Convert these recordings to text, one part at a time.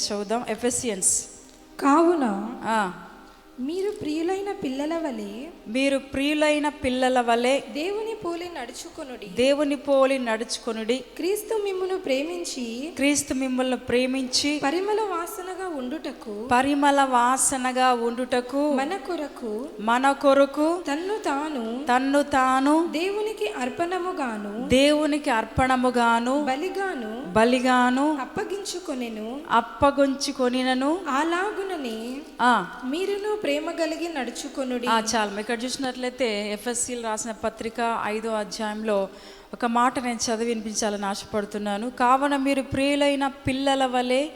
చదువుదాం ఎఫెసియన్స్ కావున ఆ, మీరు ప్రియులైన పిల్లల వలె మీరు ప్రియులైన పిల్లల వలె దేవుని నడుచుకొనుడి. దేవుని పోలి నడుచుకొనుడి. క్రీస్తు మిమ్మును ప్రేమించి క్రీస్తు మిమ్మల్ని ప్రేమించి పరిమళ వాసనగా ఉండుటకు పరిమళ వాసనగా ఉండుటకు మన కొరకు మన కొరకు తన్ను తాను తన్ను తాను దేవునికి అర్పణముగాను దేవునికి అర్పణముగాను బలిగాను బలిగాను అప్పగించుకొనెను అప్పగొంచుకొనినను. అలాగుననే ఆ. మీరును ప్రేమ కలిగి నడుచుకొనుడి. ఆ, చాలు. ఇక్కడ చూసినట్లయితే ఎఫ్ఎస్సీలు రాసిన పత్రిక ఐదో అధ్యాయంలో ఒక మాట నేను చదివి వినిపించాలని ఆశపడుతున్నాను. కావున మీరు ప్రియులైన పిల్లల వలె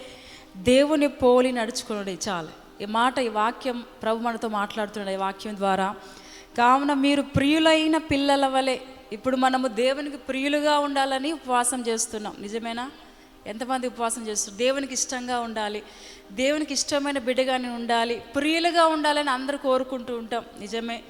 దేవుని పోలి నడుచుకున్నాడు చాలు. ఈ మాట ఈ వాక్యం ప్రభు మనతో మాట్లాడుతున్నాడు ఈ వాక్యం ద్వారా. కావున మీరు ప్రియులైన పిల్లల వలె ఇప్పుడు మనము దేవునికి ప్రియులుగా ఉండాలని ఉపవాసం చేస్తున్నాం. నిజమేనా? ఎంతమంది ఉపవాసం చేస్తారు దేవునికి ఇష్టంగా ఉండాలి. దేవునికి ఇష్టమైన బిడ్డగానే ఉండాలి. ప్రియులుగా ఉండాలని అందరూ కోరుకుంటూ ఉంటాం. నిజమే.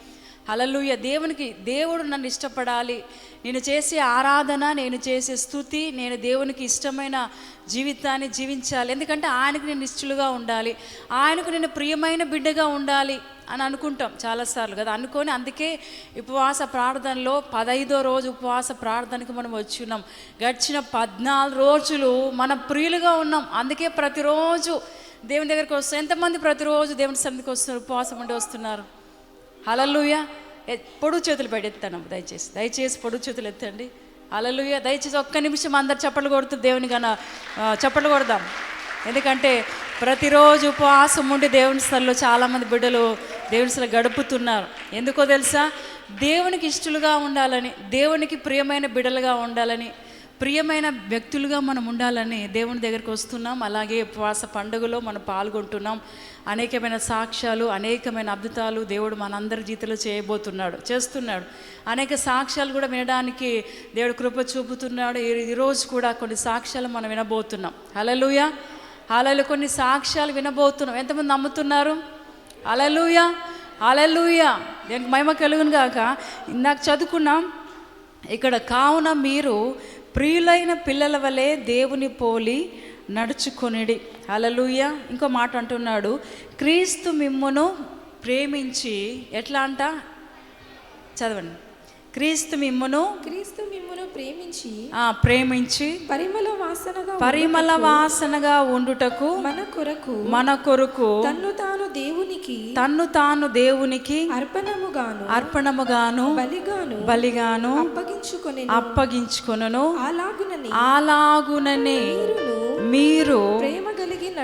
హలలుయ దేవునికి దేవుడు నన్ను ఇష్టపడాలి. నేను చేసే ఆరాధన నేను చేసే స్థుతి నేను దేవునికి ఇష్టమైన జీవితాన్ని జీవించాలి. ఎందుకంటే ఆయనకు నేను ఇష్టలుగా ఉండాలి. ఆయనకు నేను ప్రియమైన బిడ్డగా ఉండాలి అని అనుకుంటాం చాలాసార్లు కదా. అనుకొని అందుకే ఉపవాస ప్రార్థనలో పదైదో రోజు ఉపవాస ప్రార్థనకు మనం వచ్చినాం గడిచిన పద్నాలుగు రోజులు మనం ప్రియులుగా ఉన్నాం. అందుకే ప్రతిరోజు దేవుని దగ్గరికి వస్తాం. ఎంతమంది ప్రతిరోజు దేవుని సన్నిధికి వస్తున్నారు? ఉపవాసం ఉండి వస్తున్నారు? హలలుయ పొడుగు చేతులు పెడెత్తాను దయచేసి. దయచేసి పొడుగు చేతులు ఎత్తండి. హలలుయ దయచేసి ఒక్క నిమిషం అందరు చప్పట్లు కొడుతూ దేవుని కన్నా చప్పట్లు కొడదాం. ఎందుకంటే ప్రతిరోజు ఉపవాసం ఉండి దేవుని స్థలంలో చాలామంది బిడ్డలు దేవుని స్థలం గడుపుతున్నారు. ఎందుకో తెలుసా? దేవునికి ఇష్టలుగా ఉండాలని దేవునికి ప్రియమైన బిడ్డలుగా ఉండాలని ప్రియమైన వ్యక్తులుగా మనం ఉండాలని దేవుని దగ్గరికి వస్తున్నాం. అలాగే ఉపవాస పండుగలో మనం పాల్గొంటున్నాం. అనేకమైన సాక్ష్యాలు అనేకమైన అద్భుతాలు దేవుడు మనందరి జీవితంలో చేయబోతున్నాడు చేస్తున్నాడు. అనేక సాక్ష్యాలు కూడా వినడానికి దేవుడు కృప చూపుతున్నాడు. ఈరోజు కూడా కొన్ని సాక్ష్యాలు మనం వినబోతున్నాం. అలలుయ అలలు కొన్ని సాక్ష్యాలు వినబోతున్నాం. ఎంతమంది నమ్ముతున్నారు? అలలుయ అలలుయ దీనికి మహిమ కలుగును గాక ఇందాక చదువుకున్నాం. ఇక్కడ కావున మీరు ప్రియులైన పిల్లల వలె దేవుని పోలి నడుచుకొనిడి. అలలుయ ఇంకో మాట అంటున్నాడు క్రీస్తు మిమ్మును ప్రేమించి ఎట్లా అంట? చదవండి. క్రీస్తు మిమ్మును క్రీస్తు మిమ్మును ప్రేమించి ఆ, ప్రేమించి పరిమళ వాసనగా పరిమళ వాసనగా ఉండుటకు మన కొరకు మన కొరకు తన్ను తాను దేవునికి తన్ను తాను దేవునికి అర్పణముగాను అర్పణముగాను బలిగాను బలిగాను అప్పగించుకొని అప్పగించుకొనును అలాగునని అలాగుననే మీరు ప్రేమ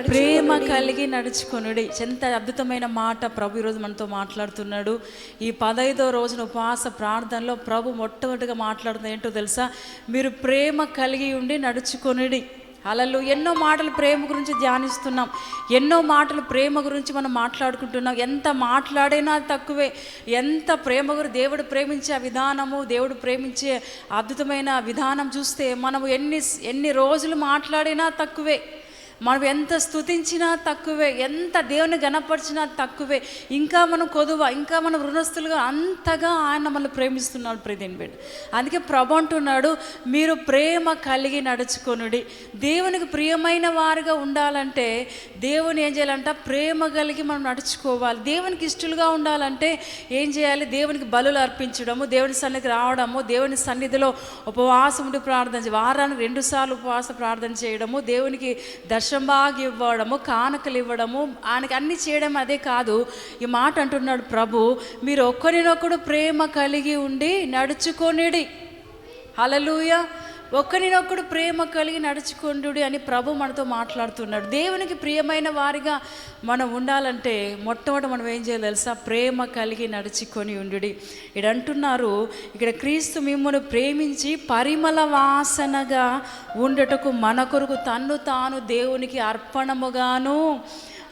ప్రేమ కలిగి నడుచుకొనుడి. ఎంత అద్భుతమైన మాట ప్రభు ఈరోజు మనతో మాట్లాడుతున్నాడు. ఈ పదైదో రోజున ఉపవాస ప్రార్థనలో ప్రభు మొట్టమొదటిగా మాట్లాడుతుంది ఏంటో తెలుసా? మీరు ప్రేమ కలిగి ఉండి నడుచుకొనుడి. అలలు ఎన్నో మాటలు ప్రేమ గురించి ధ్యానిస్తున్నాం. ఎన్నో మాటలు ప్రేమ గురించి మనం మాట్లాడుకుంటున్నాం. ఎంత మాట్లాడినా తక్కువే. ఎంత ప్రేమ గురి దేవుడు ప్రేమించే ఆ విధానము దేవుడు ప్రేమించే అద్భుతమైన విధానం చూస్తే మనము ఎన్ని ఎన్ని రోజులు మాట్లాడినా తక్కువే. మనం ఎంత స్తుతించినా తక్కువే ఎంత దేవుని గణపరిచినా తక్కువే ఇంకా మనం కొదువ ఇంకా మనం రుణస్తులుగా అంతగా ఆయన మనల్ని ప్రేమిస్తున్నాడు ప్రదీన్ బిడ్డ అందుకే ప్రభు అంటున్నాడు మీరు ప్రేమ కలిగి నడుచుకొనుడి. దేవునికి ప్రియమైన వారుగా ఉండాలంటే దేవుని ఏం చేయాలంట? ప్రేమ కలిగి మనం నడుచుకోవాలి. దేవునికి ఇష్టలుగా ఉండాలంటే ఏం చేయాలి? దేవునికి బలులు అర్పించడము దేవుని సన్నిధికి రావడము దేవుని సన్నిధిలో ఉపవాసం ఉండి ప్రార్థన వారానికి రెండుసార్లు ఉపవాస ప్రార్థన చేయడము దేవునికి దర్శనం బాగా ఇవ్వడము కానుకలు ఇవ్వడము ఆయనకి అన్ని చేయడం అదే కాదు. ఈ మాట అంటున్నాడు ప్రభు మీరు ఒక్కరినొకడు ప్రేమ కలిగి ఉండి నడుచుకొనిడి. హలలుయ ఒకరినొకడు ప్రేమ కలిగి నడుచుకొండు అని ప్రభు మనతో మాట్లాడుతున్నాడు. దేవునికి ప్రియమైన వారిగా మనం ఉండాలంటే మొట్టమొదటి మనం ఏం చేయాలి తెలుసా? ప్రేమ కలిగి నడుచుకొని ఉండు ఇక్కడ అంటున్నారు ఇక్కడ క్రీస్తు మిమ్మల్ని ప్రేమించి పరిమళ వాసనగా ఉండటకు మన కొరకు తన్ను తాను దేవునికి అర్పణముగాను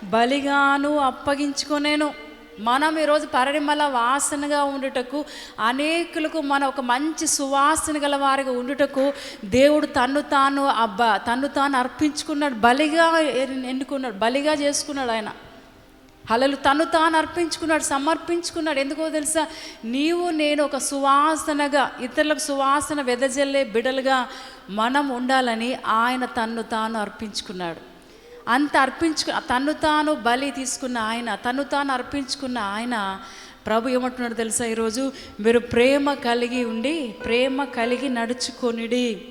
బలిగాను అప్పగించుకొనేను. మనం ఈరోజు పరిమళ వాసనగా ఉండుటకు అనేకులకు మన ఒక మంచి సువాసన గల వారిగా ఉండుటకు దేవుడు తన్ను తాను అబ్బా తన్ను తాను అర్పించుకున్నాడు బలిగా ఎన్- ఎన్నుకున్నాడు బలిగా చేసుకున్నాడు ఆయన. హలలు తను తాను అర్పించుకున్నాడు సమర్పించుకున్నాడు. ఎందుకో తెలుసా? నీవు నేను ఒక సువాసనగా ఇతరులకు సువాసన వెదజల్లే బిడలుగా మనం ఉండాలని ఆయన తన్ను తాను అర్పించుకున్నాడు. అంత అర్పించుకు తను తాను బలి తీసుకున్న ఆయన తను తాను అర్పించుకున్న ఆయన ప్రభు ఏమంటున్నాడు తెలుసా ఈరోజు? మీరు ప్రేమ కలిగి ఉండి ప్రేమ కలిగి నడుచుకొనిడి.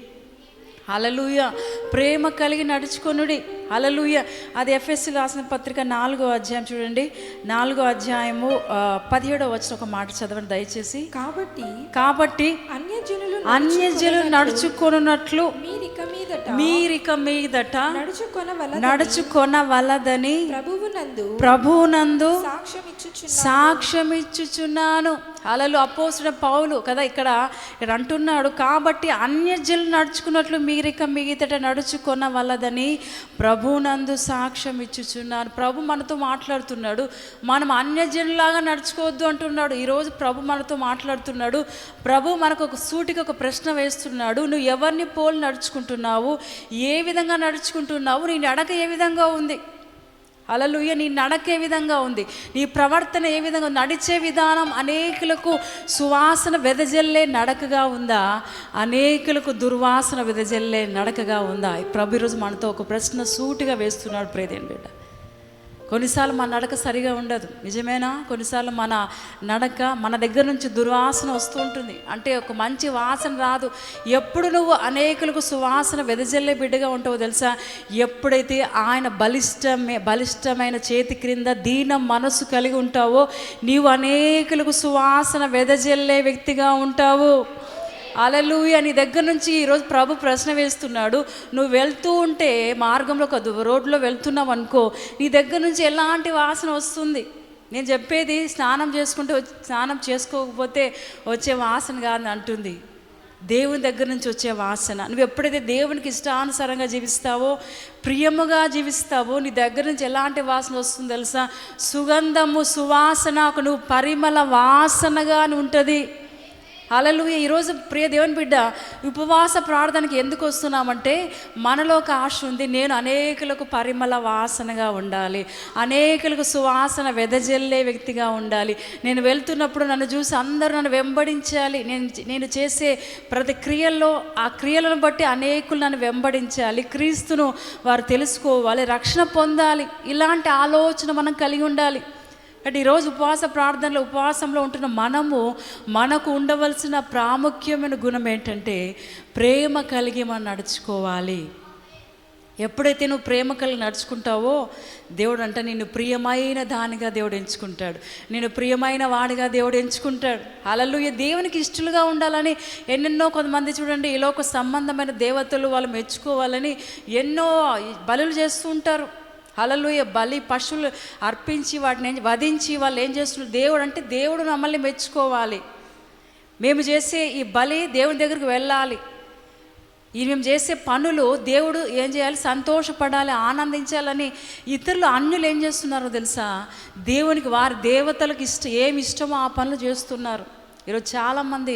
అలలుయ ప్రేమ కలిగి నడుచుకొనుడి. అలలుయ అది ఎఫ్ఎస్సి రాసిన పత్రిక నాలుగో అధ్యాయం చూడండి. నాలుగో అధ్యాయము పదిహేడో వచ్చిన ఒక మాట చదవండి దయచేసి. కాబట్టి కాబట్టి అన్యజనులు అన్యజలు నడుచుకొనున్నట్లు మీరిక మీదట మీరిక మీదట నడుచుకొనవల నడుచుకొనవలదని ప్రభువునందు ప్రభువునందు సాక్ష్యం ఇచ్చుచున్న సాక్ష్యం ఇచ్చుచున్నాను అలలు అపోసిన పౌలు కదా ఇక్కడ ఇక్కడ అంటున్నాడు కాబట్టి అన్యజలు నడుచుకున్నట్లు మీరిక మిగతట నడుచుకున్న వల్లదని ప్రభునందు సాక్ష్యం ఇచ్చుచున్నాను. ప్రభు మనతో మాట్లాడుతున్నాడు మనం అన్యజనులాగా నడుచుకోవద్దు అంటున్నాడు. ఈరోజు ప్రభు మనతో మాట్లాడుతున్నాడు ప్రభు మనకు ఒక సూటికి ఒక ప్రశ్న వేస్తున్నాడు నువ్వు ఎవరిని పోలు నడుచుకుంటున్నావు? ఏ విధంగా నడుచుకుంటున్నావు? నీ నడక ఏ విధంగా ఉంది? అలలుయ్య నీ నడక ఏ విధంగా ఉంది. నీ ప్రవర్తన ఏ విధంగా నడిచే విధానం అనేకులకు సువాసన వెదజల్లే నడకగా ఉందా? అనేకులకు దుర్వాసన వెదజల్లే నడకగా ఉందా? ప్రభు ఈరోజు మనతో ఒక ప్రశ్న సూటిగా వేస్తున్నాడు ప్రేదేన్ బిడ్డ. కొన్నిసార్లు మన నడక సరిగా ఉండదు. నిజమేనా? కొన్నిసార్లు మన నడక మన దగ్గర నుంచి దుర్వాసన వస్తూ ఉంటుంది. అంటే ఒక మంచి వాసన రాదు. ఎప్పుడు నువ్వు అనేకులకు సువాసన వెదజల్లే బిడ్డగా ఉంటావో తెలుసా? ఎప్పుడైతే ఆయన బలిష్టమే బలిష్టమైన చేతి క్రింద దీన మనసు కలిగి ఉంటావో నీవు అనేకులకు సువాసన వెదజల్లే వ్యక్తిగా ఉంటావు. అలలుయ నీ దగ్గర నుంచి ఈరోజు ప్రభు ప్రశ్న వేస్తున్నాడు. నువ్వు వెళ్తూ ఉంటే మార్గంలో ఒక రోడ్లో వెళ్తున్నావు అనుకో నీ దగ్గర నుంచి ఎలాంటి వాసన వస్తుంది? నేను చెప్పేది స్నానం చేసుకుంటే స్నానం చేసుకోకపోతే వచ్చే వాసన కాదని అంటుంది. దేవుని దగ్గర నుంచి వచ్చే వాసన. నువ్వు ఎప్పుడైతే దేవునికి ఇష్టానుసారంగా జీవిస్తావో ప్రియముగా జీవిస్తావో నీ దగ్గర నుంచి ఎలాంటి వాసన వస్తుంది తెలుసా? సుగంధము సువాసన ఒక నువ్వు పరిమళ వాసనగా ఉంటుంది. అలలు ఈరోజు ప్రియ దేవుని బిడ్డ ఉపవాస ప్రార్థనకి ఎందుకు వస్తున్నామంటే మనలో ఒక ఆశ ఉంది. నేను అనేకులకు పరిమళ వాసనగా ఉండాలి. అనేకులకు సువాసన వెదజల్లే వ్యక్తిగా ఉండాలి. నేను వెళ్తున్నప్పుడు నన్ను చూసి అందరూ నన్ను వెంబడించాలి. నేను నేను చేసే ప్రతి క్రియల్లో ఆ క్రియలను బట్టి అనేకులు నన్ను వెంబడించాలి. క్రీస్తును వారు తెలుసుకోవాలి రక్షణ పొందాలి. ఇలాంటి ఆలోచన మనం కలిగి ఉండాలి. అంటే ఈరోజు ఉపవాస ప్రార్థనలో ఉపవాసంలో ఉంటున్న మనము మనకు ఉండవలసిన ప్రాముఖ్యమైన గుణం ఏంటంటే ప్రేమ కలిగి మనం నడుచుకోవాలి. ఎప్పుడైతే నువ్వు ప్రేమ కలిగి నడుచుకుంటావో దేవుడు అంట నిన్ను ప్రియమైన దానిగా దేవుడు ఎంచుకుంటాడు. నేను ప్రియమైన వాడిగా దేవుడు ఎంచుకుంటాడు. అలలు దేవునికి ఇష్టలుగా ఉండాలని ఎన్నెన్నో కొంతమంది చూడండి ఈ లోక సంబంధమైన దేవతలు వాళ్ళు మెచ్చుకోవాలని ఎన్నో బలులు చేస్తూ ఉంటారు. హలలుయ బలి పశువులు అర్పించి వాటిని వధించి వాళ్ళు ఏం చేస్తున్నారు? దేవుడు అంటే దేవుడు మమ్మల్ని మెచ్చుకోవాలి. మేము చేసే ఈ బలి దేవుని దగ్గరికి వెళ్ళాలి. ఈ మేము చేసే పనులు దేవుడు ఏం చేయాలి? సంతోషపడాలి ఆనందించాలని ఇతరులు అన్యులు ఏం చేస్తున్నారో తెలుసా? దేవునికి వారి దేవతలకు ఇష్టం ఏమి ఇష్టమో ఆ పనులు చేస్తున్నారు. ఈరోజు చాలామంది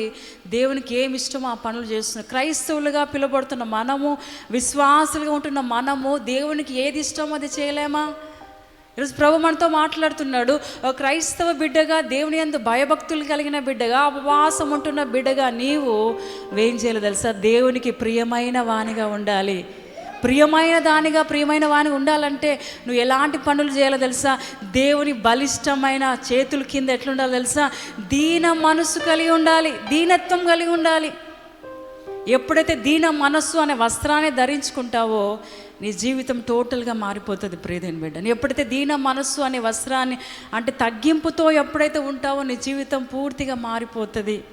దేవునికి ఏమి ఇష్టమో ఆ పనులు చేస్తున్నారు. క్రైస్తవులుగా పిలువబడుతున్న మనము విశ్వాసులుగా ఉంటున్న మనము దేవునికి ఏది ఇష్టమో అది చేయలేమా? ఈరోజు ప్రభు మనతో మాట్లాడుతున్నాడు. క్రైస్తవ బిడ్డగా దేవుని అందు భయభక్తులు కలిగిన బిడ్డగా ఉపవాసం ఉంటున్న బిడ్డగా నీవు వేం చేయాలి తెలుసా? దేవునికి ప్రియమైన వాణిగా ఉండాలి. ప్రియమైన దానిగా ప్రియమైన వాని ఉండాలంటే నువ్వు ఎలాంటి పనులు చేయాలో తెలుసా? దేవుని బలిష్టమైన చేతుల కింద ఎట్లుండాలో తెలుసా? దీన మనసు కలిగి ఉండాలి దీనత్వం కలిగి ఉండాలి. ఎప్పుడైతే దీన మనస్సు అనే వస్త్రాన్ని ధరించుకుంటావో నీ జీవితం టోటల్గా మారిపోతుంది ప్రియదేని బిడ్డ. ఎప్పుడైతే దీన మనస్సు అనే వస్త్రాన్ని అంటే తగ్గింపుతో ఎప్పుడైతే ఉంటావో నీ జీవితం పూర్తిగా మారిపోతుంది.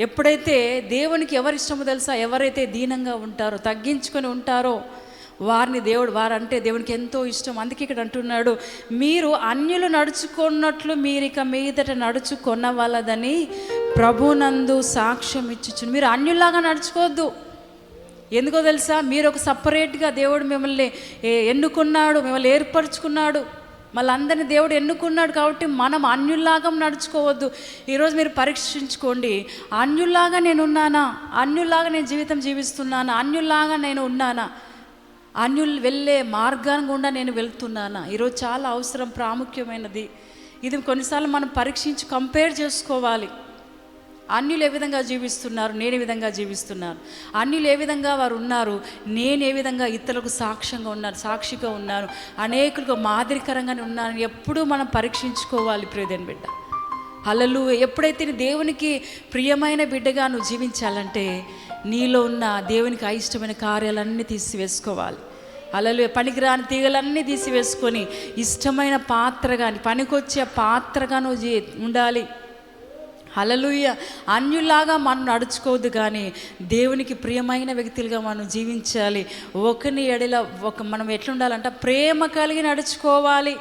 ఎప్పుడైతే దేవునికి ఎవరిష్టమో తెలుసా? ఎవరైతే దీనంగా ఉంటారో తగ్గించుకొని ఉంటారో వారిని దేవుడు వారంటే దేవునికి ఎంతో ఇష్టం. అందుకే ఇక్కడ అంటున్నాడు మీరు అన్యులు నడుచుకున్నట్లు మీరు ఇక మీదట నడుచుకొనవలదని ప్రభునందు సాక్ష్యం ఇచ్చుచు మీరు అన్యులాగా నడుచుకోవద్దు. ఎందుకో తెలుసా? మీరు ఒక సపరేట్గా దేవుడు మిమ్మల్ని ఎన్నుకున్నాడు మిమ్మల్ని ఏర్పరచుకున్నాడు. మళ్ళీ అందరిని దేవుడు ఎన్నుకున్నాడు కాబట్టి మనం అన్యుల్లాగా నడుచుకోవద్దు. ఈరోజు మీరు పరీక్షించుకోండి. అన్యుల్లాగా నేను ఉన్నానా అన్యుల్లాగా నేను జీవితం జీవిస్తున్నానా? అన్యుల్లాగా నేను ఉన్నానా? అన్యులు వెళ్ళే మార్గాన్ని గుండా నేను వెళ్తున్నానా? ఈరోజు చాలా అవసరం ప్రాముఖ్యమైనది. ఇది కొన్నిసార్లు మనం పరీక్షించి కంపేర్ చేసుకోవాలి. అన్యులు ఏ విధంగా జీవిస్తున్నారు? నేను ఏ విధంగా జీవిస్తున్నాను? అన్యులు ఏ విధంగా వారు ఉన్నారు? నేను ఏ విధంగా ఇతరులకు సాక్ష్యంగా ఉన్నాను సాక్షిగా ఉన్నాను? అనేకులకు మాదిరికరంగానే ఉన్నాను? ఎప్పుడూ మనం పరీక్షించుకోవాలి ప్రియదేని బిడ్డ. అలలు ఎప్పుడైతే దేవునికి ప్రియమైన బిడ్డగా నువ్వు జీవించాలంటే నీలో ఉన్న దేవునికి అయిష్టమైన కార్యాలన్నీ తీసివేసుకోవాలి. అలలు పనికిరాని తీగలన్నీ తీసివేసుకొని ఇష్టమైన పాత్ర కానీ పనికొచ్చే పాత్రగా నువ్వు జీ- ఉండాలి. హలలుయ అన్యులాగా మనం నడుచుకోవద్దు కానీ దేవునికి ప్రియమైన వ్యక్తులుగా మనం జీవించాలి. ఒకని ఎడల ఒక మనం ఎట్లుండాలంటే ప్రేమ కలిగి నడుచుకోవాలి.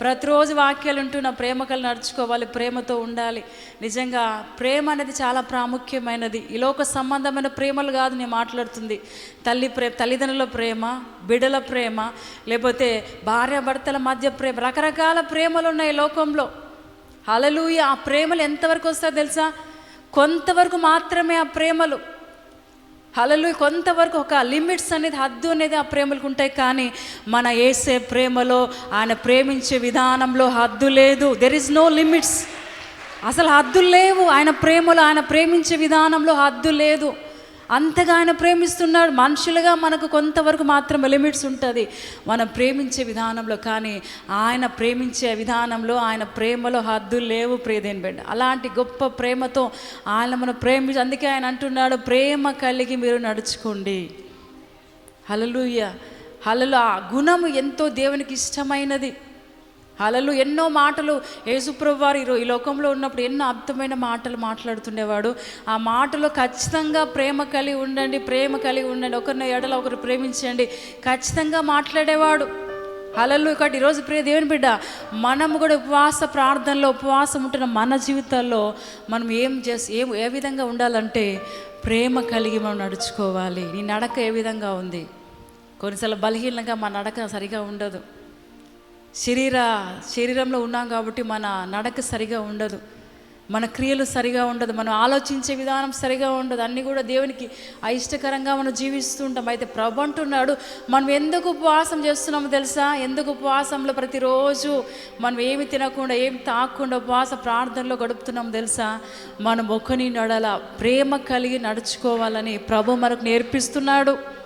ప్రతిరోజు వాక్యాలు ఉంటున్న ప్రేమ కలిగి నడుచుకోవాలి ప్రేమతో ఉండాలి. నిజంగా ప్రేమ అనేది చాలా ప్రాముఖ్యమైనది. ఈ లోక సంబంధమైన ప్రేమలు కాదు నేను మాట్లాడుతుంది. తల్లి ప్రే తల్లిదండ్రుల ప్రేమ బిడల ప్రేమ లేకపోతే భార్యాభర్తల మధ్య ప్రేమ రకరకాల ప్రేమలు ఉన్నాయి లోకంలో. హలలుయ ఆ ప్రేమలు ఎంతవరకు వస్తాయో తెలుసా? కొంతవరకు మాత్రమే ఆ ప్రేమలు. అలలు కొంతవరకు ఒక లిమిట్స్ అనేది హద్దు అనేది ఆ ప్రేమలకు ఉంటాయి. కానీ మన ఏసే ప్రేమలో ఆయన ప్రేమించే విధానంలో హద్దు లేదు. దెర్ ఇస్ నో లిమిట్స్ అసలు హద్దులు లేవు. ఆయన ప్రేమలో ఆయన ప్రేమించే విధానంలో హద్దు లేదు. అంతగా ఆయన ప్రేమిస్తున్నాడు. మనుషులుగా మనకు కొంతవరకు మాత్రం లిమిట్స్ ఉంటుంది. మనం ప్రేమించే విధానంలో కానీ ఆయన ప్రేమించే విధానంలో ఆయన ప్రేమలో హద్దులు లేవు ప్రియదేని బిడ్డ. అలాంటి గొప్ప ప్రేమతో ఆయన మనం ప్రేమి అందుకే ఆయన అంటున్నాడు ప్రేమ కలిగి మీరు నడుచుకోండి. హలలుయ హలలు ఆ గుణము ఎంతో దేవునికి ఇష్టమైనది. అలలు ఎన్నో మాటలు యేసుప్రభు వారు ఈ లోకంలో ఉన్నప్పుడు ఎన్నో అర్థమైన మాటలు మాట్లాడుతుండేవాడు. ఆ మాటలో ఖచ్చితంగా ప్రేమ కలిగి ఉండండి ప్రేమ కలిగి ఉండండి. ఒకరిని ఎడల ఒకరు ప్రేమించండి. ఖచ్చితంగా మాట్లాడేవాడు. అలలు ఇక్కడ ఈరోజు ప్రియ దేవుని బిడ్డ మనము కూడా ఉపవాస ప్రార్థనలో ఉపవాసం ఉంటున్న మన జీవితాల్లో మనం ఏం చేసి ఏం ఏ విధంగా ఉండాలంటే ప్రేమ కలిగి మనం నడుచుకోవాలి. నీ నడక ఏ విధంగా ఉంది? కొన్నిసార్లు బలహీనంగా మా నడక సరిగా ఉండదు. శరీర శరీరంలో ఉన్నాం కాబట్టి మన నడక సరిగా ఉండదు. మన క్రియలు సరిగా ఉండదు. మనం ఆలోచించే విధానం సరిగా ఉండదు. అన్నీ కూడా దేవునికి అయిష్టకరంగా మనం జీవిస్తూ ఉంటాం. అయితే ప్రభు అంటున్నాడు మనం ఎందుకు ఉపవాసం చేస్తున్నామో తెలుసా? ఎందుకు ఉపవాసంలో ప్రతిరోజు మనం ఏమి తినకుండా ఏమి తాకుండా ఉపవాస ప్రార్థనలో గడుపుతున్నామో తెలుసా? మనం ఒకని నడల ప్రేమ కలిగి నడుచుకోవాలని ప్రభు మనకు నేర్పిస్తున్నాడు.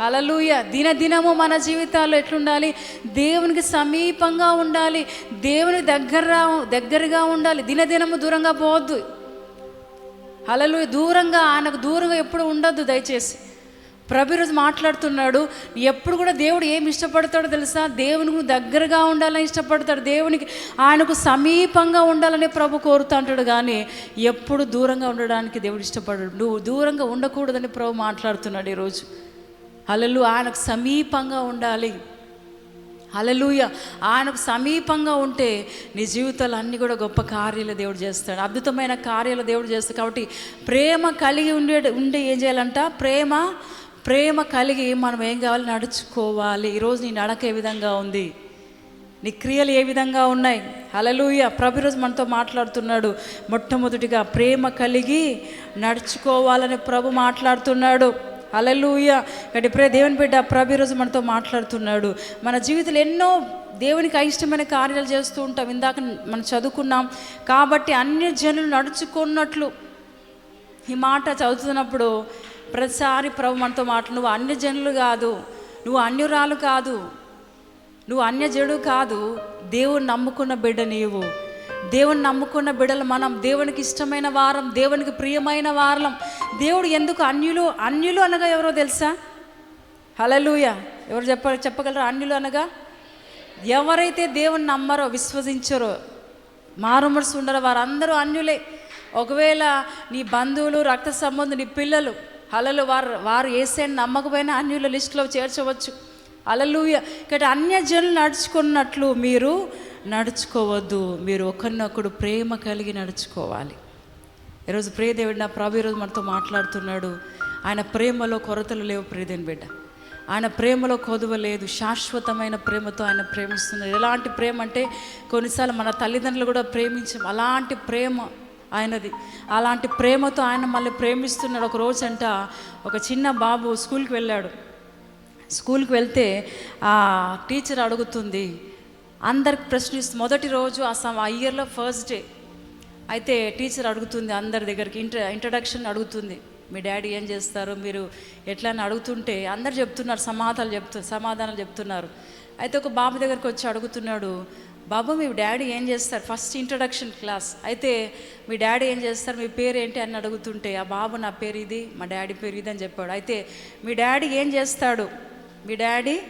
అలలుయ దినదినము మన జీవితాల్లో ఎట్లుండాలి? దేవునికి సమీపంగా ఉండాలి. దేవుని దగ్గర దగ్గరగా ఉండాలి. దినదినము దూరంగా పోవద్దు. అలలు దూరంగా ఆయనకు దూరంగా ఎప్పుడు ఉండొద్దు దయచేసి. ప్రభు మాట్లాడుతున్నాడు. ఎప్పుడు కూడా దేవుడు ఏమి ఇష్టపడతాడో తెలుసా? దేవునికి దగ్గరగా ఉండాలని ఇష్టపడతాడు. దేవునికి ఆయనకు సమీపంగా ఉండాలని ప్రభు కోరుతుంటాడు కానీ ఎప్పుడు దూరంగా ఉండడానికి దేవుడు ఇష్టపడడు. నువ్వు దూరంగా ఉండకూడదని ప్రభు మాట్లాడుతున్నాడు ఈరోజు. అలలు ఆయనకు సమీపంగా ఉండాలి. అలలుయ ఆయనకు సమీపంగా ఉంటే నీ జీవితాలు అన్నీ కూడా గొప్ప కార్యాలు దేవుడు చేస్తాడు. అద్భుతమైన కార్యాలు దేవుడు చేస్తాడు. కాబట్టి ప్రేమ కలిగి ఉండే ఉండే ఏం చేయాలంట? ప్రేమ ప్రేమ కలిగి మనం ఏం కావాలి? నడుచుకోవాలి. ఈరోజు నీ నడక ఏ విధంగా ఉంది? నీ క్రియలు ఏ విధంగా ఉన్నాయి? అలలుయ ప్రభురోజు మనతో మాట్లాడుతున్నాడు. మొట్టమొదటిగా ప్రేమ కలిగి నడుచుకోవాలని ప్రభు మాట్లాడుతున్నాడు. అలలుయ కాబట్టి ప్రే దేవుని బిడ్డ ప్రభు ఈరోజు మనతో మాట్లాడుతున్నాడు. మన జీవితంలో ఎన్నో దేవునికి అయిష్టమైన కార్యాలు చేస్తూ ఉంటాం. ఇందాక మనం చదువుకున్నాం. కాబట్టి అన్ని జనులు నడుచుకున్నట్లు ఈ మాట చదువుతున్నప్పుడు ప్రతిసారి ప్రభు మనతో మాట నువ్వు అన్య జనులు కాదు నువ్వు అన్యురాలు కాదు నువ్వు అన్యజడు కాదు దేవుని నమ్ముకున్న బిడ్డ నీవు. దేవుని నమ్ముకున్న బిడలు మనం దేవునికి ఇష్టమైన వారం దేవునికి ప్రియమైన వారం. దేవుడు ఎందుకు అన్యులు అన్యులు అనగా ఎవరో తెలుసా? హలలుయ ఎవరు చెప్ప చెప్పగలరు? అన్యులు అనగా? ఎవరైతే దేవుని నమ్మరో విశ్వసించరో మారుమరుసు ఉండరో. వారందరూ అన్యులే. ఒకవేళ నీ బంధువులు రక్త సంబంధం నీ పిల్లలు హలలు వారు వారు ఏసేని నమ్మకపోయినా అన్యుల లిస్టులో చేర్చవచ్చు. అలలుయ ఇక్కడ అన్యజనులు నడుచుకున్నట్లు మీరు నడుచుకోవద్దు. మీరు ఒకరినొకడు ప్రేమ కలిగి నడుచుకోవాలి. ఈరోజు ప్రియదేవుడు నా ప్రభు ఈరోజు మనతో మాట్లాడుతున్నాడు. ఆయన ప్రేమలో కొరతలు లేవు ప్రియదేని బిడ్డ. ఆయన ప్రేమలో కొదువ లేదు. శాశ్వతమైన ప్రేమతో ఆయన ప్రేమిస్తున్నాడు. ఎలాంటి ప్రేమ అంటే కొన్నిసార్లు మన తల్లిదండ్రులు కూడా ప్రేమించాం. అలాంటి ప్రేమ ఆయనది. అలాంటి ప్రేమతో ఆయన మళ్ళీ ప్రేమిస్తున్నాడు. ఒక రోజు అంట ఒక చిన్న బాబు స్కూల్కి వెళ్ళాడు. స్కూల్కి వెళ్తే ఆ టీచర్ అడుగుతుంది అందరికి ప్రశ్నిస్తూ మొదటి రోజు ఆ సమ ఆ ఇయర్లో ఫస్ట్ డే అయితే టీచర్ అడుగుతుంది అందరి దగ్గరికి ఇంట్ర ఇంట్రడక్షన్ అడుగుతుంది. మీ డాడీ ఏం చేస్తారు? మీరు ఎట్లా? అని అడుగుతుంటే అందరు చెప్తున్నారు సమాధానాలు చెప్తు సమాధానాలు చెప్తున్నారు. అయితే ఒక బాబు దగ్గరికి వచ్చి అడుగుతున్నాడు బాబు మీ డాడీ ఏం చేస్తారు? ఫస్ట్ ఇంట్రడక్షన్ క్లాస్ అయితే మీ డాడీ ఏం చేస్తారు? మీ పేరు ఏంటి అని అడుగుతుంటే ఆ బాబు నా పేరు ఇది మా డాడీ పేరు ఇది అని చెప్పాడు. అయితే మీ డాడీ ఏం చేస్తాడు? మీ డాడీ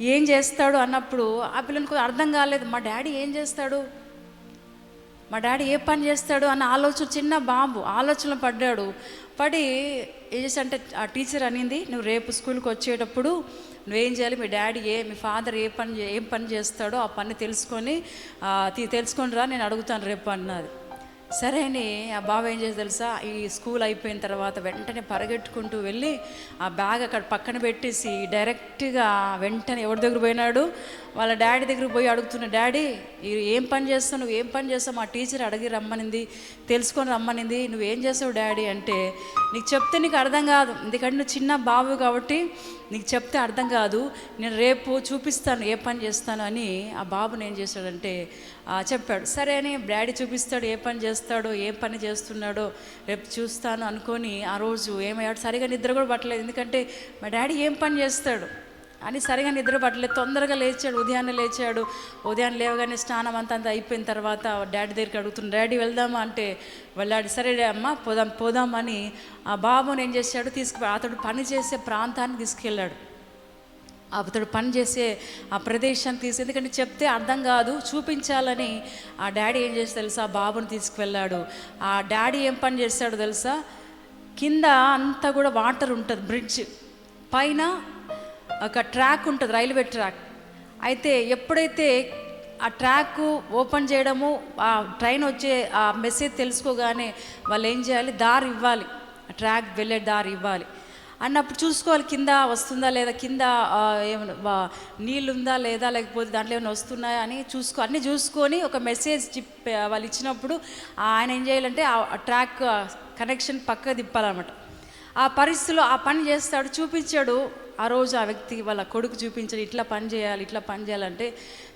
ఏం చేస్తాడు అన్నప్పుడు ఆ పిల్లలకు అర్థం కాలేదు. మా డాడీ ఏం చేస్తాడు? మా డాడీ ఏ పని చేస్తాడు? అన్న ఆలోచన చిన్న బాబు ఆలోచన పడ్డాడు. పడి ఏం చేసంటే ఆ టీచర్ అనింది నువ్వు రేపు స్కూల్కి వచ్చేటప్పుడు నువ్వేం చేయాలి? మీ డాడీ ఏ మీ ఫాదర్ ఏ పని చే- ఏం పని చేస్తాడో ఆ పని తెలుసుకొని తెలుసుకొని రా నేను అడుగుతాను రేపు అన్నది సరే అని ఆ బాబు ఏం చేసి తెలుసా? ఈ స్కూల్ అయిపోయిన తర్వాత వెంటనే పరిగెట్టుకుంటూ వెళ్ళి ఆ బ్యాగ్ అక్కడ పక్కన పెట్టేసి డైరెక్ట్గా వెంటనే ఎవరి దగ్గర పోయినాడు? వాళ్ళ డాడీ దగ్గర పోయి అడుగుతున్న డాడీ ఏం పని చేస్తావు నువ్వు ఏం పని చేస్తావు మా టీచర్ అడిగి రమ్మనింది తెలుసుకొని రమ్మనింది నువ్వేం చేసావు డాడీ? అంటే నీకు చెప్తే నీకు అర్థం కాదు. ఎందుకంటే నువ్వు చిన్న బాబు కాబట్టి నీకు చెప్తే అర్థం కాదు. నేను రేపు చూపిస్తాను ఏ పని చేస్తాను అని ఆ బాబుని ఏం చేశాడంటే చెప్పాడు. సరే అని డాడీ చూపిస్తాడు ఏ పని చేస్తాడో ఏ పని చేస్తున్నాడో రేపు చూస్తాను అనుకొని ఆ రోజు ఏమయ్యాడు? సరిగా నిద్ర కూడా పట్టలేదు. ఎందుకంటే మా డాడీ ఏం పని చేస్తాడు? అని సరిగా నిద్ర పట్టలేదు. తొందరగా లేచాడు. ఉదయాన్నే లేచాడు. ఉదయాన్నే లేవగానే స్నానం అంతా అంతా అయిపోయిన తర్వాత డాడీ దగ్గరికి అడుగుతున్నాడు డాడీ వెళ్దామా? అంటే వెళ్ళాడు. సరే అమ్మ పోదాం పోదామని ఆ బాబుని ఏం చేశాడు? తీసుకు అతడు పని చేసే ప్రాంతానికి తీసుకెళ్ళాడు. అతడు పని చేసే ఆ ప్రదేశాన్ని తీసి ఎందుకంటే చెప్తే అర్థం కాదు చూపించాలని ఆ డాడీ ఏం చేసి తెలుసా? ఆ బాబుని తీసుకువెళ్ళాడు. ఆ డాడీ ఏం పని చేస్తాడో తెలుసా? కింద అంతా కూడా వాటర్ ఉంటుంది బ్రిడ్జ్. పైన ఒక ట్రాక్ ఉంటుంది రైల్వే ట్రాక్. అయితే ఎప్పుడైతే ఆ ట్రాక్ ఓపెన్ చేయడము ఆ ట్రైన్ వచ్చే ఆ మెసేజ్ తెలుసుకోగానే వాళ్ళు ఏం చేయాలి? దారి ఇవ్వాలి. ఆ ట్రాక్ వెళ్ళే దారి ఇవ్వాలి. అన్నప్పుడు చూసుకోవాలి కింద వస్తుందా లేదా? కింద ఏమైనా నీళ్ళుందా నీళ్ళు ఉందా లేదా? లేకపోతే దాంట్లో ఏమైనా వస్తున్నాయా అని చూసుకో అన్నీ చూసుకొని ఒక మెసేజ్ చిప్ వాళ్ళు ఇచ్చినప్పుడు ఆయన ఏం చేయాలంటే ఆ ట్రాక్ కనెక్షన్ పక్క తిప్పాలన్నమాట. ఆ పరిస్థితిలో ఆ పని చేస్తాడు చూపించాడు. ఆ రోజు ఆ వ్యక్తి వాళ్ళ కొడుకు చూపించాడు ఇట్లా పని చేయాలి ఇట్లా పని చేయాలంటే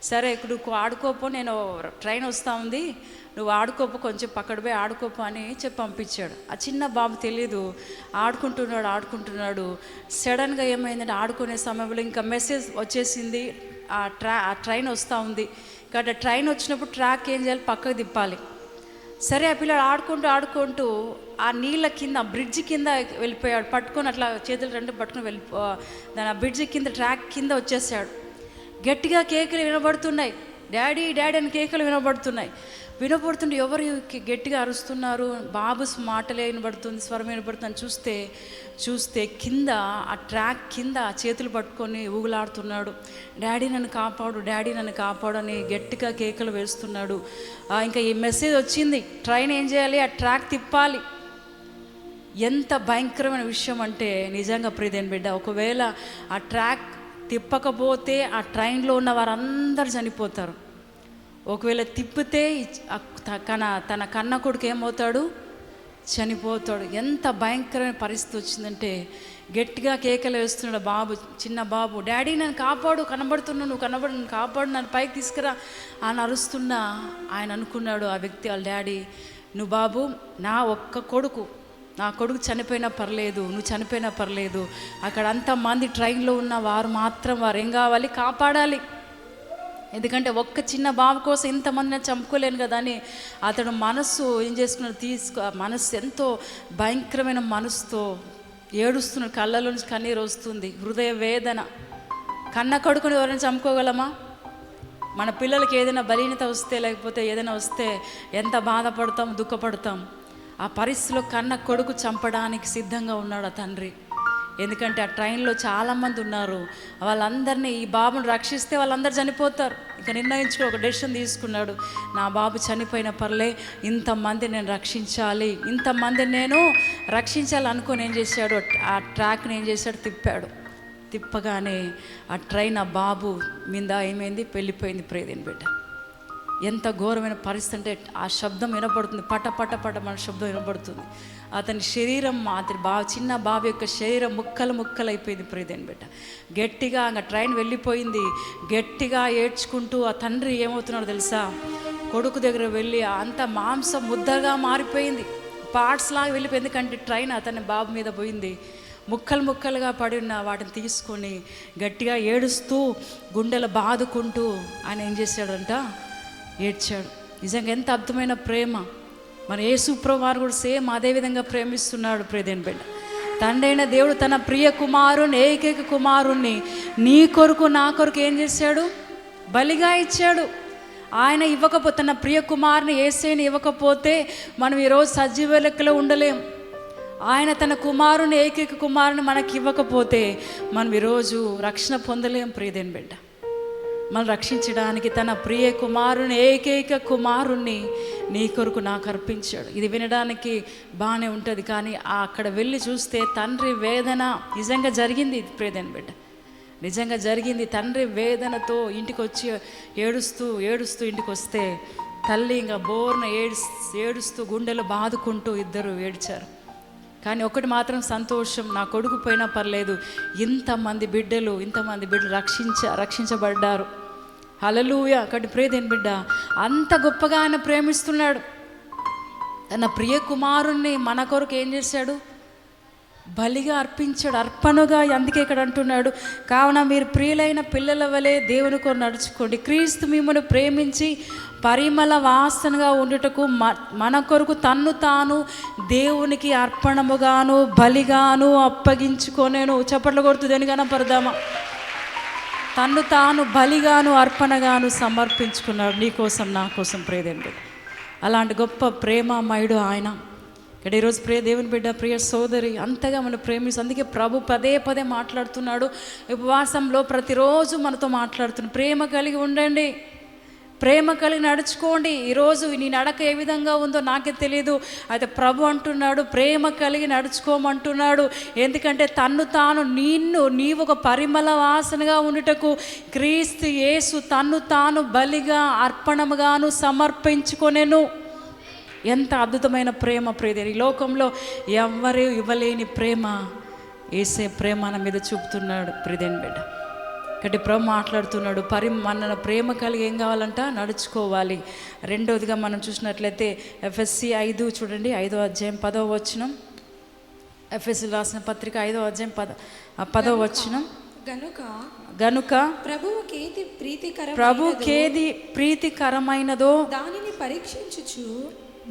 సరే ఇప్పుడు నువ్వు ఆడుకోపో నేను ట్రైన్ వస్తూ ఉంది నువ్వు ఆడుకోపో కొంచెం పక్కడ పోయి ఆడుకోపో అని చెప్పి పంపించాడు. ఆ చిన్న బాబు తెలియదు ఆడుకుంటున్నాడు ఆడుకుంటున్నాడు. సడన్గా ఏమైందంటే ఆడుకునే సమయంలో ఇంకా మెసేజ్ వచ్చేసింది ఆ ట్రా ఆ ట్రైన్ వస్తూ ఉంది. కాబట్టి ట్రైన్ వచ్చినప్పుడు ట్రాక్ ఏం చేయాలి? పక్కకు తిప్పాలి. సరే ఆ పిల్లాడు ఆడుకుంటూ ఆడుకుంటూ ఆ నీళ్ళ కింద బ్రిడ్జ్ కింద వెళ్ళిపోయాడు. పట్టుకొని అట్లా చేతులు రెండు పట్టుకొని వెళ్ళి దాని ఆ బ్రిడ్జ్ కింద ట్రాక్ కింద వచ్చేసాడు. గట్టిగా కేకలు వినబడుతున్నాయి. డాడీ డాడీ అని కేకలు వినబడుతున్నాయి. వినబడుతుంటే ఎవరు గట్టిగా అరుస్తున్నారు? బాబు మాటలే వినబడుతుంది స్వరం వినబడుతుంది చూస్తే చూస్తే కింద ఆ ట్రాక్ కింద చేతులు పట్టుకొని ఊగులాడుతున్నాడు. డాడీ నన్ను కాపాడు డాడీ నన్ను కాపాడు అని గట్టిగా కేకలు వేస్తున్నాడు. ఇంకా ఈ మెసేజ్ వచ్చింది. ట్రైన్ ఏం చేయాలి? ఆ ట్రాక్ తిప్పాలి. ఎంత భయంకరమైన విషయం అంటే నిజంగా ప్రియదేని బిడ్డ ఒకవేళ ఆ ట్రాక్ తిప్పకపోతే ఆ ట్రైన్లో ఉన్న వారందరూ చనిపోతారు. ఒకవేళ తిప్పితే తన తన కన్న కొడుకు ఏమవుతాడు? చనిపోతాడు. ఎంత భయంకరమైన పరిస్థితి వచ్చిందంటే గట్టిగా కేకలు వేస్తున్నాడు బాబు చిన్న బాబు డాడీ నన్ను కాపాడు కనబడుతున్నా నువ్వు కనబడు నన్ను కాపాడు నన్ను పైకి తీసుకురా అని అరుస్తున్నా ఆయన అనుకున్నాడు ఆ వ్యక్తి. వాళ్ళ డాడీ నువ్వు బాబు నా ఒక్క కొడుకు నా కొడుకు చనిపోయినా పర్లేదు నువ్వు చనిపోయినా పర్లేదు. అక్కడ అంతమంది ట్రైన్లో ఉన్న వారు మాత్రం వారు ఏం కావాలి? కాపాడాలి. ఎందుకంటే ఒక్క చిన్న బాబు కోసం ఇంతమందిని చంపుకోలేను కదా అని అతడు మనస్సు ఏం చేసుకున్నాడు తీసుకో మనస్సు ఎంతో భయంకరమైన మనసుతో ఏడుస్తున్నాడు. కళ్ళలో నుంచి కన్నీరు వస్తుంది. హృదయ వేదన. కన్న కొడుకుని ఎవరైనా చంపుకోగలమా? మన పిల్లలకి ఏదైనా బలీనత వస్తే లేకపోతే ఏదైనా వస్తే ఎంత బాధపడతాం దుఃఖపడతాం. ఆ పరిస్థితిలో కన్న కొడుకు చంపడానికి సిద్ధంగా ఉన్నాడు ఆ తండ్రి. ఎందుకంటే ఆ ట్రైన్లో చాలామంది ఉన్నారు. వాళ్ళందరినీ ఈ బాబుని రక్షిస్తే వాళ్ళందరూ చనిపోతారు. ఇక నిర్ణయించుకో ఒక డెసిషన్ తీసుకున్నాడు. నా బాబు చనిపోయిన పర్లే ఇంతమంది నేను రక్షించాలి ఇంతమందిని నేను రక్షించాలి అనుకొని ఏం చేశాడు? ఆ ట్రాక్ని ఏం చేశాడు? తిప్పాడు. తిప్పగానే ఆ ట్రైన్ ఆ బాబు మీద ఏమైంది? వెళ్ళిపోయింది ప్రేదేని బిడ్డ. ఎంత ఘోరమైన పరిస్థితి అంటే ఆ శబ్దం వినపడుతుంది. పట పట పట మన శబ్దం వినపడుతుంది. అతని శరీరం అతని బా చిన్న బాబు యొక్క శరీరం ముక్కలు ముక్కలు అయిపోయింది ప్రియదేని బిడ్డ. గట్టిగా ఇంకా ట్రైన్ వెళ్ళిపోయింది. గట్టిగా ఏడ్చుకుంటూ ఆ తండ్రి ఏమవుతున్నాడు తెలుసా? కొడుకు దగ్గర వెళ్ళి అంత మాంసం ముద్దగా మారిపోయింది. పార్ట్స్ లాగా వెళ్ళిపోయింది. ఎందుకంటే ట్రైన్ అతని బాబు మీద పోయింది. ముక్కలు ముక్కలుగా పడి ఉన్న వాటిని తీసుకొని గట్టిగా ఏడుస్తూ గుండెలు బాదుకుంటూ ఆయన ఏం చేశాడంట? ఏడ్చాడు. నిజంగా ఎంత అద్భుతమైన ప్రేమ. మన యేసుప్రభు కూడా సేమ్ అదే విధంగా ప్రేమిస్తున్నాడు ప్రేదేని బిడ్డ. తండైన దేవుడు తన ప్రియ కుమారుని ఏకైక కుమారుణ్ణి నీ కొరకు నా కొరకు ఏం చేశాడు? బలిగా ఇచ్చాడు. ఆయన ఇవ్వకపోతే తన ప్రియ కుమారుని ఏసైని ఇవ్వకపోతే మనం ఈరోజు సజీవ లెక్కలో ఉండలేం. ఆయన తన కుమారుని ఏకైక కుమారుని మనకి ఇవ్వకపోతే మనం ఈరోజు రక్షణ పొందలేం ప్రియదేని బిడ్డ. మనం రక్షించడానికి తన ప్రియ కుమారుని ఏకైక కుమారుణ్ణి నీ కొరకు నాకు అర్పించాడు. ఇది వినడానికి బాగానే ఉంటుంది కానీ అక్కడ వెళ్ళి చూస్తే తండ్రి వేదన నిజంగా జరిగింది ప్రేదన బిడ్డ. నిజంగా జరిగింది తండ్రి వేదనతో ఇంటికి వచ్చి ఏడుస్తూ ఏడుస్తూ ఇంటికి వస్తే తల్లి ఇంకా బోర్న ఏడుస్తూ ఏడుస్తూ గుండెలు బాదుకుంటూ ఇద్దరు ఏడ్చారు. కానీ ఒకటి మాత్రం సంతోషం నా కొడుకు పోయినా పర్లేదు ఇంతమంది బిడ్డలు ఇంతమంది బిడ్డలు రక్షించ రక్షించబడ్డారు. హలలుయ అక్కడి ప్రేదేని బిడ్డ. అంత గొప్పగా ఆయన ప్రేమిస్తున్నాడు. తన ప్రియ కుమారుణ్ణి మన కొరకు ఏం చేశాడు? బలిగా అర్పించాడు అర్పణగా అందుకే ఇక్కడ అంటున్నాడు. కావున మీరు ప్రియులైన పిల్లల వలె దేవుని కొరకు నడుచుకోండి. క్రీస్తు మిమ్మల్ని ప్రేమించి పరిమళ వాసనగా ఉండుటకు మ- మన కొరకు తన్ను తాను దేవునికి అర్పణముగాను బలిగాను అప్పగించుకొనేను. చప్పట్లు కొడుతూ దేనికైనా పరదామా తన్ను తాను బలిగాను అర్పణగాను సమర్పించుకున్నాడు. నీ కోసం నా కోసం ప్రేదేవుడు అలాంటి గొప్ప ప్రేమమయుడు ఆయన. ఇక్కడ ఈరోజు ప్రియ దేవుని బిడ్డ ప్రియ సోదరి అంతగా మనం ప్రేమిస్తూ అందుకే ప్రభు పదే పదే మాట్లాడుతున్నాడు. ఉపవాసంలో ప్రతిరోజు మనతో మాట్లాడుతున్నాడు. ప్రేమ కలిగి ఉండండి. ప్రేమ కలిగి నడుచుకోండి. ఈరోజు నీ నడక ఏ విధంగా ఉందో నాకే తెలియదు అయితే ప్రభు అంటున్నాడు ప్రేమ కలిగి నడుచుకోమంటున్నాడు. ఎందుకంటే తన్ను తాను నిన్ను నీవు ఒక పరిమళ వాసనగా ఉండుటకు క్రీస్తు యేసు తన్ను తాను బలిగా అర్పణముగాను సమర్పించుకొనెను. ఎంత అద్భుతమైన ప్రేమ ప్రేద ఈ లోకంలో ఎవ్వరూ ఇవ్వలేని ప్రేమ. ఏసే ప్రేమ మీద చూపుతున్నాడు ప్రిదేన్ బిడ్డ. కాబట్టి ప్రభు మాట్లాడుతున్నాడు. పరి మన ప్రేమ కలిగి ఏం కావాలంట? నడుచుకోవాలి. రెండవదిగా మనం చూసినట్లయితే ఎఫ్ఎస్సి ఐదు చూడండి ఐదో అధ్యాయం పదవ వచనం. ఎఫ్ఎస్సి రాసిన పత్రిక ఐదో అధ్యాయం పద ఆ పదవ వచనం. గనుక గనుక ప్రభువుకేది ప్రీతికర ప్రభుకేది ప్రీతికరమైనదో దానిని పరీక్షించుచు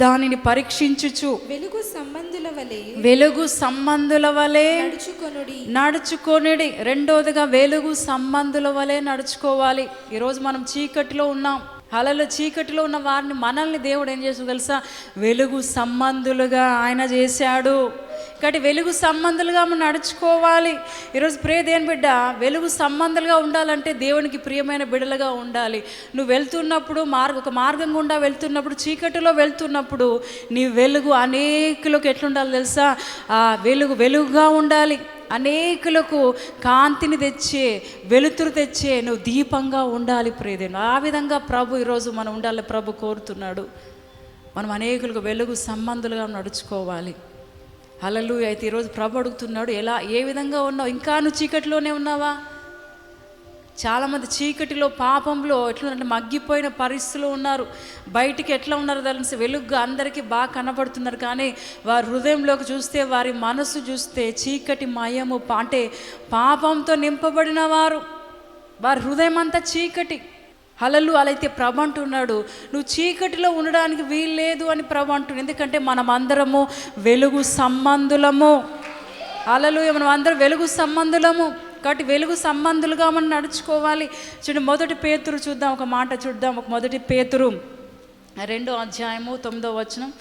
దానిని పరీక్షించుచు. వెలుగు సంబంధుల వలె వెలుగు సంబంధుల వలె నడుచుకొనుడి. నడుచుకొనిడి. రెండోదిగా వెలుగు సంబంధుల వలె నడుచుకోవాలి. ఈరోజు మనం చీకటిలో ఉన్నాం. అలలో చీకటిలో ఉన్న వారిని మనల్ని దేవుడు ఏం చేసాడు తెలుసా? వెలుగు సంబంధులుగా ఆయన చేశాడు. కాబట్టి వెలుగు సంబంధులుగా మనం నడుచుకోవాలి. ఈరోజు ప్రియ దేని బిడ్డ వెలుగు సంబంధాలుగా ఉండాలంటే దేవునికి ప్రియమైన బిడ్డలుగా ఉండాలి. నువ్వు వెళ్తున్నప్పుడు మార్గ ఒక మార్గం గుండా వెళ్తున్నప్పుడు చీకటిలో వెళ్తున్నప్పుడు నీ వెలుగు అనేకులకు ఎట్లుండాలి తెలుసా? ఆ వెలుగు వెలుగుగా ఉండాలి. అనేకులకు కాంతిని తెచ్చే వెలుతురు తెచ్చే నువ్వు దీపంగా ఉండాలి ప్రేదేను ఆ విధంగా ప్రభు ఈరోజు మనం ఉండాలి ప్రభు కోరుతున్నాడు. మనం అనేకులకు వెలుగు సంబంధులుగా నడుచుకోవాలి. అలలు అయితే ఈరోజు ప్రభు అడుగుతున్నాడు ఎలా ఏ విధంగా ఉన్నావు? ఇంకా నువ్వు చీకటిలోనే ఉన్నావా? చాలామంది చీకటిలో పాపంలో ఎట్లా మగ్గిపోయిన పరిస్థితిలో ఉన్నారు. బయటికి ఎట్లా ఉన్నారు తెలిసి? వెలుగుగా అందరికీ బాగా కనబడుతున్నారు. కానీ వారి హృదయంలోకి చూస్తే వారి మనసు చూస్తే చీకటి మయము. అంటే పాపంతో నింపబడిన వారు. వారి హృదయం అంతా చీకటి. అలలు అలా అయితే ప్రభ అంటున్నాడు. నువ్వు చీకటిలో ఉండడానికి వీల్లేదు అని ప్రభ అంటున్నాడు. ఎందుకంటే మనం అందరము వెలుగు సంబంధులము. అలలు మనం అందరం వెలుగు సంబంధులము. కాబట్టి వెలుగు సంబంధులుగా మనం నడుచుకోవాలి. చూడండి మొదటి పేతురు చూద్దాం ఒక మాట చూద్దాం. ఒక మొదటి పేతురు రెండో అధ్యాయము తొమ్మిదో వచనం.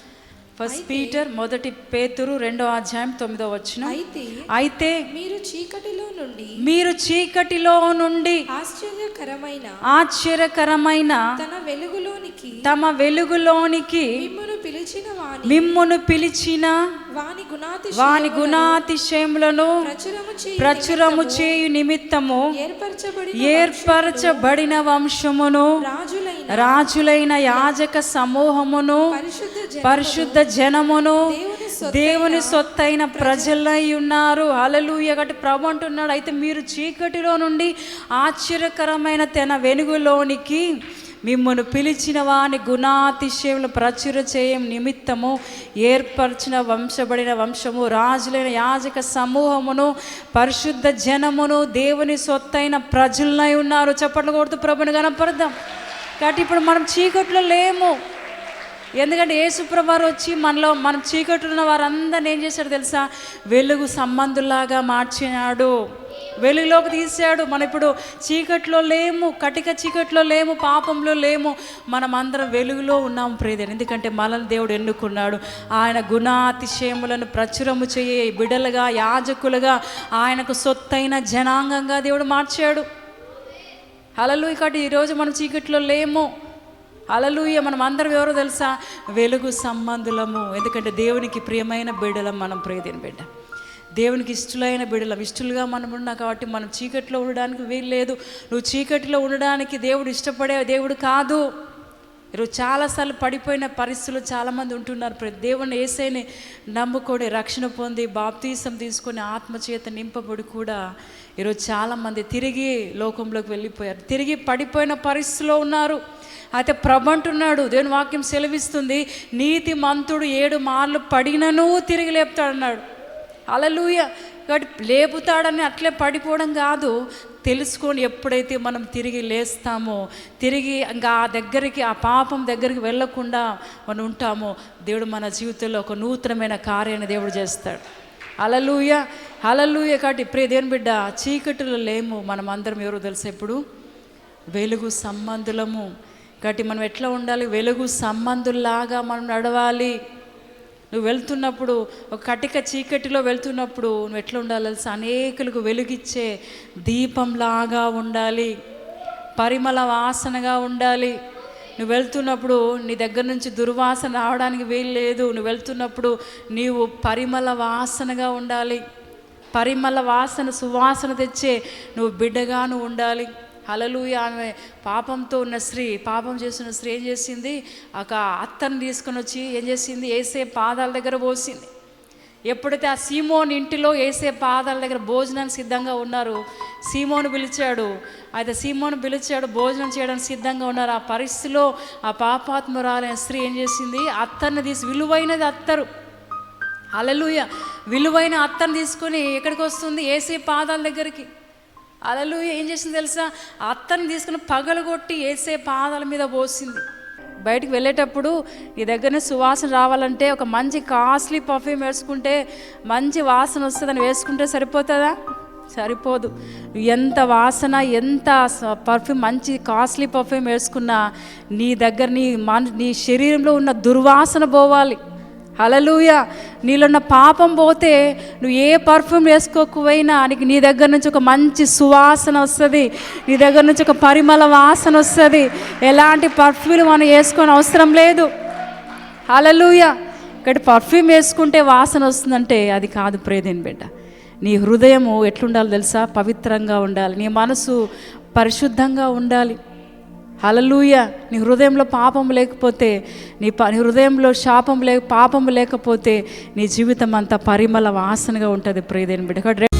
ఫస్ట్ పీటర్ మొదటి పేతురు రెండో అధ్యాయం తొమ్మిదో వచనం. అయితే అయితే మీరు చీకటిలో నుండి మీరు చీకటిలో నుండి ఆశ్చర్యకరమైన ఆశ్చర్యకరమైన తన వెలుగులోనికి తమ వెలుగులోనికి మిమ్మును పిలిచిన వాని మిమ్మును పిలిచిన వాని గుణాతి వాని గుణాతిశయములను ప్రచురము చేయి నిమిత్తము ఏర్పరచబడి ఏర్పరచబడిన వంశమును రాజులైన రాజులైన యాజక సమూహమును పరిశుద్ధ జన పరిశుద్ధ జనమును దేవుని సొత్తైన ప్రజలై ఉన్నారు. హల్లెలూయా. కాబట్టి ప్రభు అంటున్నాడు అయితే మీరు చీకటిలో నుండి ఆశ్చర్యకరమైన తన వెలుగులోనికి మిమ్మల్ని పిలిచిన వాని గుణాతిశయములు ప్రచుర చేయం నిమిత్తము ఏర్పరచిన వంశబడిన వంశము రాజులైన యాజక సమూహమును పరిశుద్ధ జనమును దేవుని సొత్తైన ప్రజలనై ఉన్నారు. చప్పట్లు కొడుతూ ప్రభుని కనపడదాం కాబట్టి ఇప్పుడు మనం చీకట్లో లేము. ఎందుకంటే యేసుప్రభారు వచ్చి మనలో మనం చీకట్లో వారందరిని ఏం చేశాడు తెలుసా? వెలుగు సంబంధులాగా మార్చినాడు. వెలుగులోకి తీసాడు మనం ఇప్పుడు చీకట్లో లేము కటిక చీకట్లో లేము పాపంలో లేము. మనం అందరం వెలుగులో ఉన్నాము ప్రేదేని ఎందుకంటే మనల్ని దేవుడు ఎన్నుకున్నాడు. ఆయన గుణాతిశయములను ప్రచురము చేయ బిడలుగా యాజకులుగా ఆయనకు సొత్తైన జనాంగంగా దేవుడు మార్చాడు. హలలు ఇక్కడ ఈరోజు మనం చీకట్లో లేము. అలలుయ మనం అందరం ఎవరో తెలుసా? వెలుగు సంబంధులము. ఎందుకంటే దేవునికి ప్రియమైన బిడ్డలం మనం ప్రియదేని బిడ్డ. దేవునికి ఇష్టలైన బిడ్డలం. ఇష్టలుగా మనం ఉన్నా కాబట్టి మనం చీకట్లో ఉండడానికి వీలు లేదు. నువ్వు చీకటిలో ఉండడానికి దేవుడు ఇష్టపడే దేవుడు కాదు. ఈరోజు చాలాసార్లు పడిపోయిన పరిస్థితులు చాలామంది ఉంటున్నారు. ప్రతి దేవుని ఏసైని నమ్ముకొని రక్షణ పొంది బాప్తీసం తీసుకొని ఆత్మచేత నింపబడి కూడా ఈరోజు చాలామంది తిరిగి లోకంలోకి వెళ్ళిపోయారు. తిరిగి పడిపోయిన పరిస్థితిలో ఉన్నారు. అయితే ప్రభు అంటున్నాడు దేవుని వాక్యం సెలవిస్తుంది నీతి మంతుడు ఏడు మార్లు పడినను తిరిగి లేపుతాడన్నాడు అలలుయ కాబట్టి లేపుతాడని అట్లే పడిపోవడం కాదు తెలుసుకొని ఎప్పుడైతే మనం తిరిగి లేస్తామో తిరిగి ఇంకా ఆ దగ్గరికి ఆ పాపం దగ్గరికి వెళ్ళకుండా మనం ఉంటామో దేవుడు మన జీవితంలో ఒక నూతనమైన కార్యాన్ని దేవుడు చేస్తాడు. అలలుయ అలలుయ కాబట్టి ఇప్పుడే దేని బిడ్డ చీకటిలో లేము మనం అందరం ఎవరో తెలిసేప్పుడు వెలుగు సంబంధులము. కాబట్టి మనం ఎట్లా ఉండాలి? వెలుగు సంబంధుల్లాగా మనం నడవాలి. నువ్వు వెళ్తున్నప్పుడు ఒక కటిక చీకటిలో వెళ్తున్నప్పుడు నువ్వు ఎట్లా ఉండాలి తెలుసా? అనేకులకు వెలుగిచ్చే దీపంలాగా ఉండాలి. పరిమళ వాసనగా ఉండాలి. నువ్వు వెళ్తున్నప్పుడు నీ దగ్గర నుంచి దుర్వాసన రావడానికి వీలు లేదు నువ్వు వెళ్తున్నప్పుడు నీవు పరిమళ వాసనగా ఉండాలి. పరిమళ వాసన సువాసన తెచ్చే నువ్వు బిడ్డగాను ఉండాలి. హలలుయ ఆమె పాపంతో ఉన్న స్త్రీ పాపం చేస్తున్న స్త్రీ ఏం చేసింది? ఒక అత్తను తీసుకొని వచ్చి ఏం చేసింది? ఏసే పాదాల దగ్గర పోసింది. ఎప్పుడైతే ఆ సీమోన్ ఇంటిలో ఏసే పాదాల దగ్గర భోజనానికి సిద్ధంగా ఉన్నారు సీమోను పిలిచాడు. అయితే సీమోను పిలిచాడు భోజనం చేయడానికి సిద్ధంగా ఉన్నారు. ఆ పరిస్థితిలో ఆ పాపాత్మరాలైన స్త్రీ ఏం చేసింది? అత్తర్ని తీసి విలువైనది అత్తరు. అలలుయ విలువైన అత్తను తీసుకొని ఎక్కడికి వస్తుంది? ఏసే పాదాల దగ్గరికి. అలలు ఏం చేసింది తెలుసా? అత్తని తీసుకుని పగలగొట్టి వేసే పాదాల మీద పోసింది. బయటికి వెళ్ళేటప్పుడు నీ దగ్గరనే సువాసన రావాలంటే ఒక మంచి కాస్ట్లీ పర్ఫ్యూమ్ వేసుకుంటే మంచి వాసన వస్తుందని వేసుకుంటే సరిపోతుందా? సరిపోదు. ఎంత వాసన ఎంత పర్ఫ్యూమ్ మంచి కాస్ట్లీ పర్ఫ్యూమ్ వేసుకున్నా నీ దగ్గర నీ మన నీ శరీరంలో ఉన్న దుర్వాసన పోవాలి. హలలుయ నీలో పాపం పోతే నువ్వు ఏ పర్ఫ్యూమ్ వేసుకోకపోయినా నీకు నీ దగ్గర నుంచి ఒక మంచి సువాసన వస్తుంది. నీ దగ్గర నుంచి ఒక పరిమళ వాసన వస్తుంది. ఎలాంటి పర్ఫ్యూమ్ మనం వేసుకొని అవసరం లేదు. హలలుయ ఇక్కడ పర్ఫ్యూమ్ వేసుకుంటే వాసన వస్తుందంటే అది కాదు ప్రేదేని బిడ్డ. నీ హృదయము ఎట్లుండాలి తెలుసా? పవిత్రంగా ఉండాలి. నీ మనసు పరిశుద్ధంగా ఉండాలి. హలలుయ నీ హృదయంలో పాపం లేకపోతే నీ ప నీ హృదయంలో శాపం లే పాపం లేకపోతే నీ జీవితం అంతా పరిమళ వాసనగా ఉంటుంది ప్రియదేని బిడ్డ.